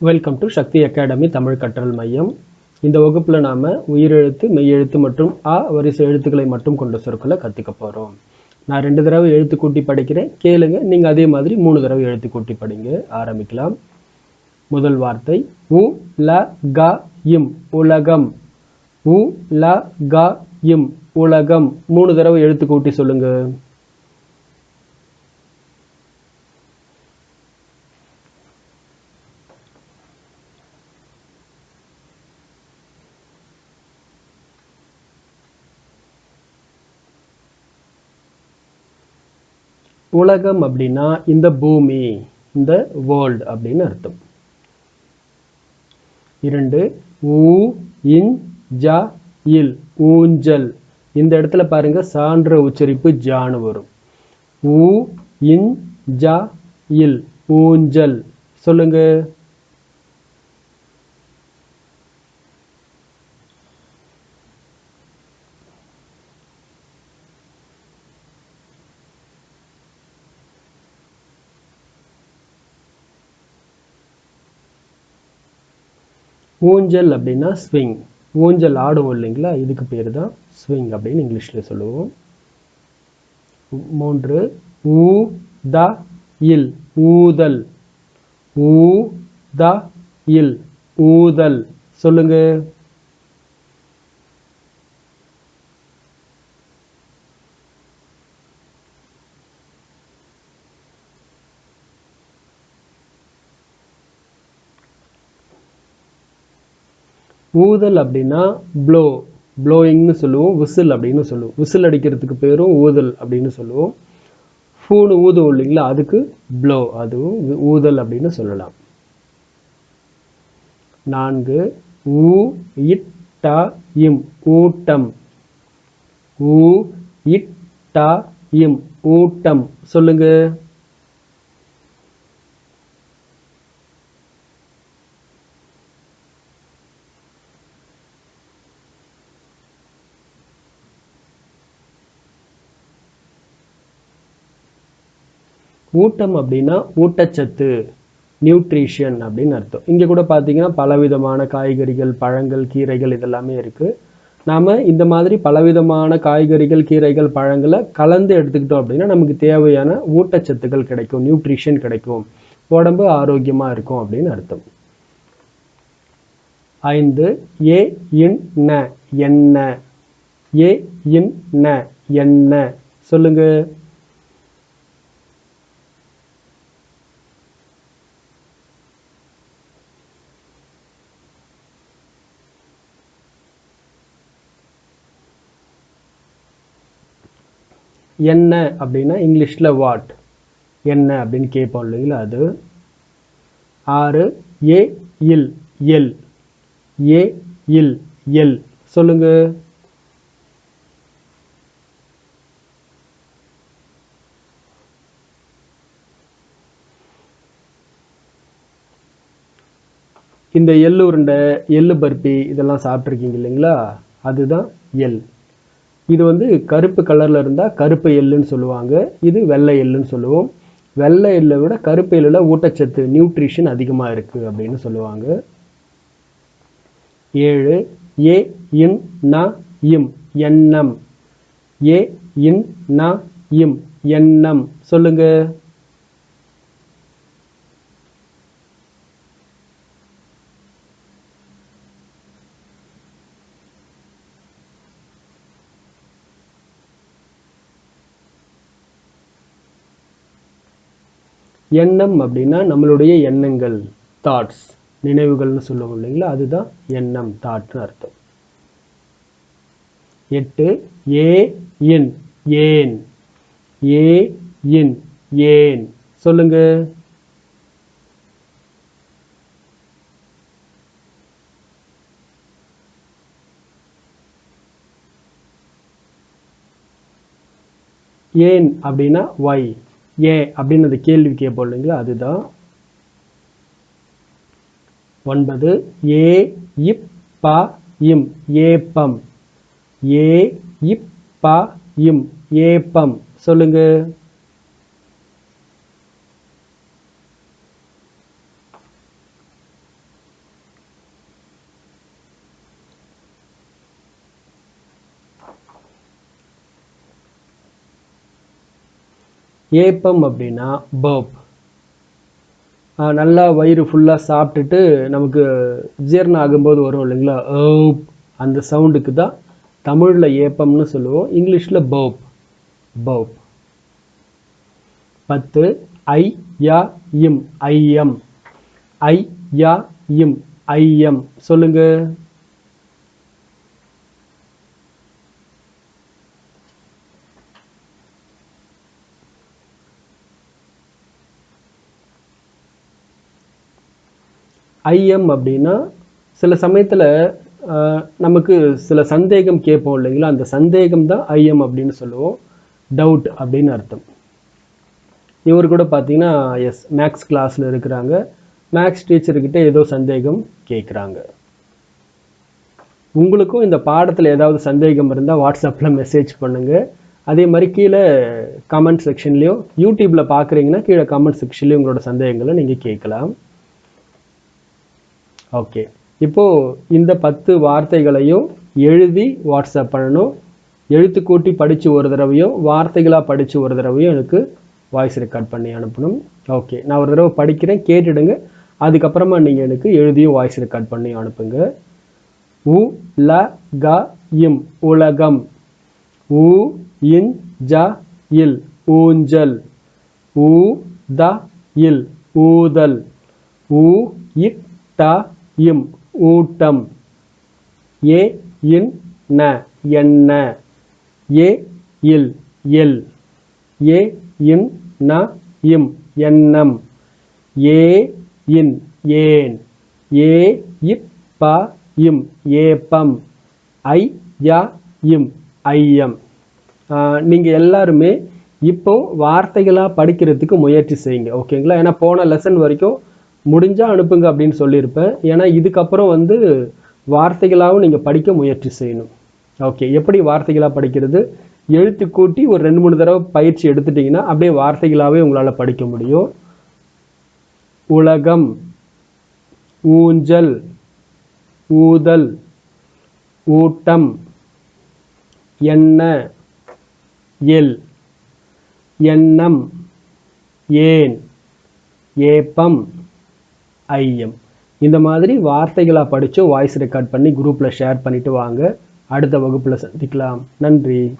Welcome to Shakti academy Tamil கற்றல் மையம் இந்த வகுப்பில் நாம் உயிரெழுத்து மெய்யெழுத்து மற்றும் ஆ வரிசை எழுத்துக்களை மட்டும் கொண்ட சொற்களை கற்றுக்க போகிறோம் நான் ரெண்டு தடவை எழுத்து கூட்டி படிக்கிறேன். கேளுங்க நீங்கள் அதே மாதிரி மூணு தடவை எழுத்து கூட்டி படிங்க. ஆரம்பிக்கலாம். முதல் வார்த்தை உ ல க இம் உலகம். உ ல க இம் உலகம். மூணு தடவை எழுத்து கூட்டி சொல்லுங்கள் உலகம் அப்படின்னா இந்த பூமி இந்த வேர்ல்டு அப்படின்னு அர்த்தம். இரண்டு ஊ இன் ஜா இல் ஊஞ்சல். இந்த இடத்துல பாருங்க சான்ற உச்சரிப்பு ஜானு வரும். ஊ இன் ஜா இல் ஊஞ்சல். சொல்லுங்க. ஊஞ்சல் அப்படின்னா ஸ்விங் ஊஞ்சல் ஆடுவோம் இல்லைங்களா? இதுக்கு பேர் தான் ஸ்விங் அப்படின்னு இங்கிலீஷில் சொல்லுவோம். மூன்று ஊ த இல். ஊதல். ஊ த இல். ஊதல். சொல்லுங்கள் ஊதல் அப்படின்னா ப்ளோ ப்ளோயிங்னு சொல்லுவோம் விசில் அப்படின்னு சொல்லுவோம். விசில் அடிக்கிறதுக்கு பேரும் ஊதல் அப்படின்னு சொல்லுவோம். ஃபூனு ஊதுவோம் இல்லைங்களா? அதுக்கு ப்ளோ அதுவும் ஊதல் அப்படின்னு சொல்லலாம். நான்கு ஊ இட் இம் ஊட்டம். ஊ இட் இம் ஊட்டம். சொல்லுங்கள் ஊட்டம் அப்படின்னா ஊட்டச்சத்து நியூட்ரிஷன் அப்படின்னு அர்த்தம். இங்கே கூட பார்த்தீங்கன்னா பலவிதமான காய்கறிகள் பழங்கள் கீரைகள் இதெல்லாமே இருக்குது நாம் இந்த மாதிரி பலவிதமான காய்கறிகள் கீரைகள் பழங்களை கலந்து எடுத்துக்கிட்டோம் அப்படின்னா நமக்கு தேவையான ஊட்டச்சத்துக்கள் கிடைக்கும் நியூட்ரிஷன் கிடைக்கும். உடம்பு ஆரோக்கியமாக இருக்கும் அப்படின்னு அர்த்தம். ஐந்து ஏ இன் ந என்ன ஏ இன் ந என்ன சொல்லுங்கள் என்ன அப்படின்னா இங்கிலீஷில் வாட் என்ன அப்படின்னு கேட்போம் இல்லைங்களா அது? ஆறு ஏ இல் எல். ஏ இல் எல். சொல்லுங்க. இந்த எள்ளு உருண்டை எள்ளு பர்பி இதெல்லாம் சாப்பிட்ருக்கீங்க இல்லைங்களா? அதுதான் எல் இது வந்து கருப்பு கலரில் இருந்தால் கருப்பு எள்ளுன்னு சொல்லுவாங்க. இது வெள்ளை எள்ளுன்னு சொல்லுவோம். வெள்ளை எள்ளை விட கருப்பு எள்ளில் ஊட்டச்சத்து நியூட்ரிஷன் அதிகமாக இருக்குது அப்படின்னு சொல்லுவாங்க. ஏழு ஏ இன் ந இம் எண்ணம். ஏ இன் ந இம் எண்ணம். சொல்லுங்கள் எண்ணம் அப்படின்னா நம்மளுடைய எண்ணங்கள் தாட்ஸ் நினைவுகள்னு சொல்லுவோம் இல்லைங்களா? அதுதான் எண்ணம் தாட்னு அர்த்தம். எட்டு ஏ இன் ஏன். ஏ இன் ஏன். சொல்லுங்க. ஏன் அப்படின்னா ஒய் ஏன் அப்படின்னு அந்த கேள்வி கேட்போம் இல்லைங்களா? அதுதான் ஒன்பது. ஏ இப் ப இம். ஏப்பம். ஏ இப் ப இம். ஏப்பம். சொல்லுங்க. ஏப்பம் அப்படின்னா பர்ப். நல்லா வயிறு ஃபுல்லாக சாப்பிட்டுட்டு நமக்கு ஜீரணம் ஆகும்போது வரும் இல்லைங்களா? ஓப் அந்த சவுண்டுக்கு தான் தமிழில் ஏப்பம்னு சொல்லுவோம். இங்கிலீஷில் பர்ப். பர்ப். பத்து. I yeah him. IIM I yeah him. IIM சொல்லுங்கள் ஐஎம் அப்படின்னா சில சமயத்தில் நமக்கு சில சந்தேகம் கேட்போம் இல்லைங்களா? அந்த சந்தேகம் தான் ஐஎம் அப்படின்னு சொல்லுவோம். டவுட் அப்படின்னு அர்த்தம். இவர் கூட பார்த்தீங்கன்னா எஸ் மேக்ஸ் கிளாஸில் இருக்கிறாங்க. மேக்ஸ் டீச்சர்கிட்ட ஏதோ சந்தேகம் கேட்குறாங்க உங்களுக்கும் இந்த பாடத்தில் ஏதாவது சந்தேகம் இருந்தால் வாட்ஸ்அப்பில் மெசேஜ் பண்ணுங்கள் அதே மாதிரி கீழே கமெண்ட் செக்ஷன்லேயும் யூடியூப்பில் பார்க்குறீங்கன்னா கீழே கமெண்ட் செக்ஷன்லேயும் உங்களோட சந்தேகங்களை நீங்கள் கேட்கலாம். ஓகே இப்போது இந்த பத்து வார்த்தைகளையும் எழுதி வாட்ஸ்அப் பண்ணணும். எழுத்து கூட்டி படித்து ஒரு தடவையும் வார்த்தைகளாக படித்து ஒரு தடவையும் எனக்கு வாய்ஸ் ரெக்கார்ட் பண்ணி அனுப்பணும். ஓகே நான் ஒரு தடவை படிக்கிறேன் கேட்டுடுங்க. அதுக்கப்புறமா நீங்கள் எனக்கு எழுதியும் வாய்ஸ் ரெக்கார்ட் பண்ணி அனுப்புங்க. உ ல க இம் உலகம். உ இன் ஜ இல் ஊஞ்சல். ஊ த இல் ஊதல். ஊ இட் ட இம் ஊட்டம். ஏ இன் ந என்ன ஏ இல் எல். ஏ இன் ந இம் எண்ணம். ஏ இன் ஏன். ஏ இப் ப இம் ஏப்பம். ஐ யா இம் ஐயம். நீங்கள் எல்லாருமே இப்போ வார்த்தைகளாக படிக்கிறதுக்கு முயற்சி செய்யுங்க ஓகேங்களா? ஏன்னா போன லெசன் வரைக்கும் முடிஞ்சால் அனுப்புங்க அப்படின்னு சொல்லியிருப்பேன். ஏன்னா இதுக்கப்புறம் வந்து வார்த்தைகளாகவும் நீங்கள் படிக்க முயற்சி செய்யணும். ஓகே எப்படி வார்த்தைகளாக படிக்கிறது? எழுத்து கூட்டி ஒரு ரெண்டு மூணு தடவை பயிற்சி எடுத்துட்டிங்கன்னா அப்படியே வார்த்தைகளாகவே உங்களால் படிக்க முடியும். உலகம் ஊஞ்சல் ஊதல் ஊட்டம் என்ன எல் எண்ணம் ஏன் ஏப்பம் ஐஎம். இந்த மாதிரி வார்த்தைகளாக படித்து வாய்ஸ் ரெக்கார்ட் பண்ணி குரூப்பில் ஷேர் பண்ணிவிட்டு வாங்க. அடுத்த வகுப்பில் சந்திக்கலாம். நன்றி.